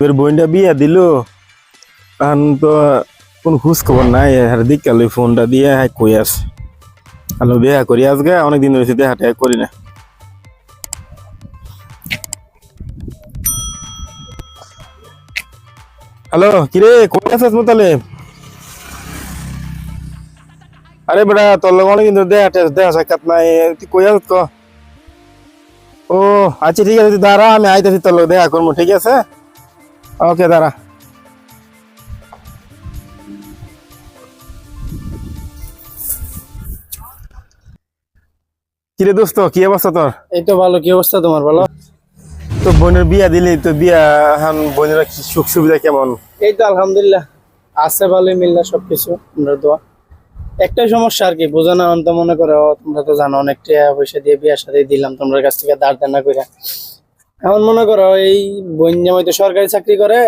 তোর বোনটা বিয়া দিল, এখন তো কোন খোঁজ খবর নাই আর দিক কালে ফোনটা দিয়ে হ্যাঁ কই আছে? হ্যালো বিয়া করি আজকে, অনেকদিন হয়েছে দেখা টেহা করি না। হ্যালো, কিরে, কই আছিস মোতালে? আরে বেটা, তোর লগে অনেকদিন ধরে দেখা টেহা- দেখা সাক্ষাৎ নাই, তুই কই আছিস ক? ও আচ্ছা ঠিক আছে দাঁড়া, আমি আইতেছি, তোর লগে দেখা করব ঠিক আছে? ওকে দাঁড়া। কিরে দোস্ত কি অবস্থা তোর? এই তো ভালো কি অবস্থা তোমার ভালো তো বোনের বিয়া দিলি তো বিয়া এখন বোনের কি সুখ সুবিধা কেমন? এই তো আলহামদুলিল্লাহ আছে ভালোই মিললা সবকিছু আমরা দোয়া। একটাই সমস্যা আর কি বোঝো না অন্ত মনে করো তোমরা তো জানো অনেক টাকা পয়সা দিয়ে বিয়ার সাথে দিলাম তোমার কাছ থেকে দাঁড় দানা করে এখন মনে করো এই বন্যামাই তো সরকারি চাকরি করে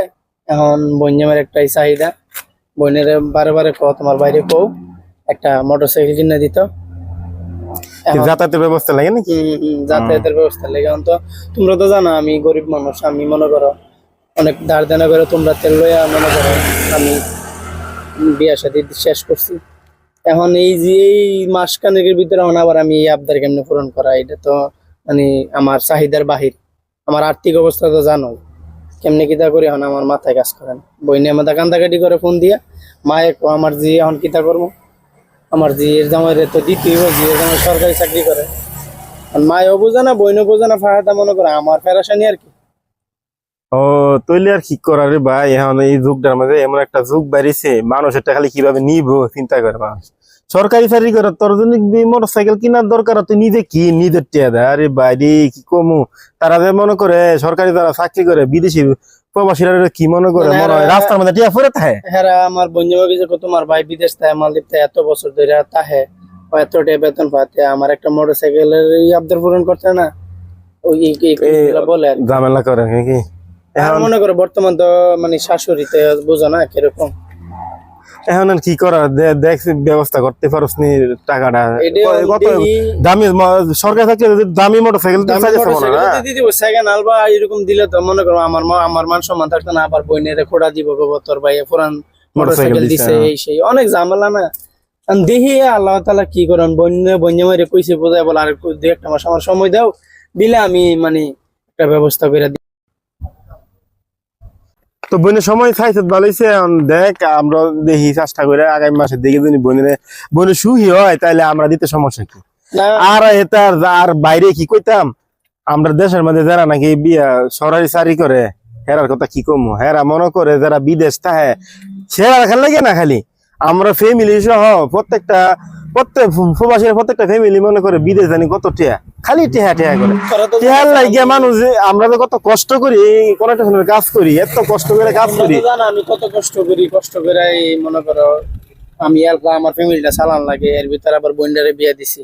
এখন বন্যামের একটাই চাহিদা। বইনের বারে বারে কো তোমার বাইরে কো একটা মোটরসাইকেল কিনে দিত। যাতায়াতের ব্যবস্থা লাগে নাকি? যাতায়াতের ব্যবস্থা লেগে। এখন তো তোমরা তো জানো আমি গরিব মানুষ আমি মনে করো অনেক ধার দেনা করে তোমরা তেল লইয়া মনে করো আমি বিয়া সাথে শেষ করছি। এখন এই যে এই মাস খানেকের ভিতরে এখন আবার আমি এই আবদার কেমনে পূরণ করা এটা তো মানে আমার চাহিদার বাহির। আমার আর্থিক অবস্থা তো জানো, কেমনি কিতা করি এখন আমার মাথায় কাজ করেন বই নিয়ে আমাদের কান্দাকাটি করে ফোন দিয়া মায়ে এক আমার জি এখন কিতা করব? আমার জিয়ের জামাই তো দিতেই জি জিয়ের জামাই সরকারি চাকরি করে। মায়ও বোঝে না, বইনও বোঝে না, ফাহাদা মনে করে আমার ফেরাসানি আর কি। তৈলে আর কি করার ভাই? এখন এই যুগটার মধ্যে এমন একটা যুগ বাড়িছে মানুষ এটা খালি কীভাবে নিব চিন্তা করে মানুষ। সরকারি চাকরি করে তোর জন্য মোটর সাইকেল কেনার দরকার? তুই নিজে কি নিজের টিয়া দে? আরে বাইরে কি কমু? তারা যে মনে করে সরকারি যারা চাকরি করে বিদেশি প্রবাসীরা কি মনে করে? মানে হয় রাস্তার মধ্যে টিয়া ফুরে থাকে। হেরা আমার বন্ধুবাবু যে তোমার ভাই বিদেশ থাকে মালদ্বীপ থাকে এত বছর ধরে তাহে এত বেতন পাতে আমার একটা মোটর সাইকেলের এই আবদার পূরণ করতে না? ওই বলে কি। ঝামেলা করে নাকি? আর মনে করো বর্তমান তো মানে শাশুড়িতে বোঝো না কীরকম। এখন আর কি করার দে- দেখ ব্যবস্থা করতে পারস নি টাকাটা। কত- দামি সরকারি যদি দামি মোটর সাইকেল মোটরসাইকেল দিব, সেকেন্ড আলবা এরকম দিলে তো মনে করো আমার আমার মান সম্মান থাকতো না আবার বইনের খোড়া দিব তোর ভাই পুরান মোটরসাইকেল দিছে, দিছে হ্যাঁ। এই সেই অনেক ঝামেলা না। এখন দেখি আল্লাহ তালা কি করেন বন্য বন্য মারে কইছে বোঝায় বলে আর একটু দুই একটা মাস আমার সময় দাও দিলে আমি মানে একটা ব্যবস্থা করে তো বোনের সময় খাইছে ভালোইছে দেখ আমরা দেখি চেষ্টা করে আগামী মাসের দিকে যদি বোনের বোনের সুখী হয় তাহলে আমরা দিতে সমস্যা কি? আর এটা আর বাইরে কি কইতাম? আমরা দেশের মধ্যে যারা নাকি বিয়া সরকারি চাকরি করে হেরার কথা কি কমু? হেরা মনে করে যারা বিদেশ তাহে সেরা খেলা লাগে না খালি? আমরা ফ্যামিলি সহ প্রত্যেকটা প্রত্যেক প্রবাসীর প্রত্যেকটা ফ্যামিলি মনে করে বিদেশ জানি কত টিয়া খালি টিহা টিহা করে। টিহার লাগিয়া মানুষ যে আমরা তো কত কষ্ট করি কোনটা কাজ করি এত কষ্ট করে কাজ করি। আমি কত কষ্ট করি কষ্ট করে মনে করো আমি আমার ফ্যামিলিটা চালান লাগে এর ভিতরে আবার বন্ডারে বিয়ে দিছি।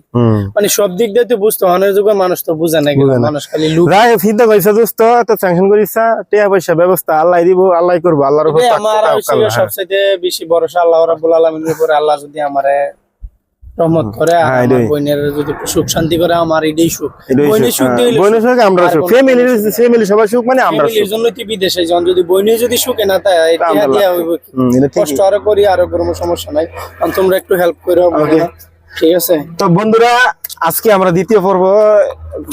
মানে সব দিক দিয়ে তো বুঝতো অনেক মানুষ তো বুঝে না মানুষ খালি লুক যাই চিন্তা করিস দোস্ত তো স্যাংশন করিস টিয়া পয়সা ব্যবস্থা আল্লাহ দিব আল্লাহ করব আল্লাহর উপর আমার হ্যাঁ। সবচেয়ে বেশি ভরসা আল্লাহ রাব্বুল আলামিনের উপরে আল্লাহ যদি আমারে রহমত করে আর হ্যাঁ, আমার বোনের যদি সুখ শান্তি করে আমার এটাই সুখ। বোনের সুখ, হ্যাঁ। বোনের সুখ আমরা সুখ। ফ্যামিলি ফ্যামিলি সবার সুখ মানে আমরা সুখ। জন্য তুই বিদেশে যান যদি বইনে যদি সুখে না তাই এটা দিয়া হইব কি? কষ্ট আরও করি আরও কোনো সমস্যা নাই। তোমরা একটু হেল্প করে. ঠিক আছে? তো বন্ধুরা আজকে আমরা দ্বিতীয় পর্ব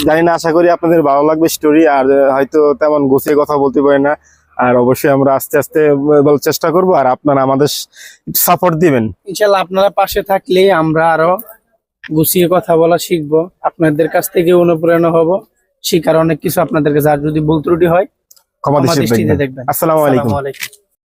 জানি না আশা করি আপনাদের ভালো লাগবে স্টোরি আর হয়তো তেমন গুছিয়ে কথা বলতে পারি না। আর অবশ্যই আমরা আস্তে আস্তে বলার চেষ্টা করব আর আপনারা আমাদের সাপোর্ট দিবেন। ইনশাল্লাহ আপনারা পাশে থাকলে আমরা আরও গুছিয়ে কথা বলা শিখব। আপনাদের কাছ থেকে অনুপ্রেরণা হব। শিখার অনেক কিছু আপনাদের কাছে আর যদি ভুল ত্রুটি হয়। ক্ষমা দৃষ্টিতে দেখবেন। দেখবেন। আসসালামু আলাইকুম। আসসালামু আলাইকুম।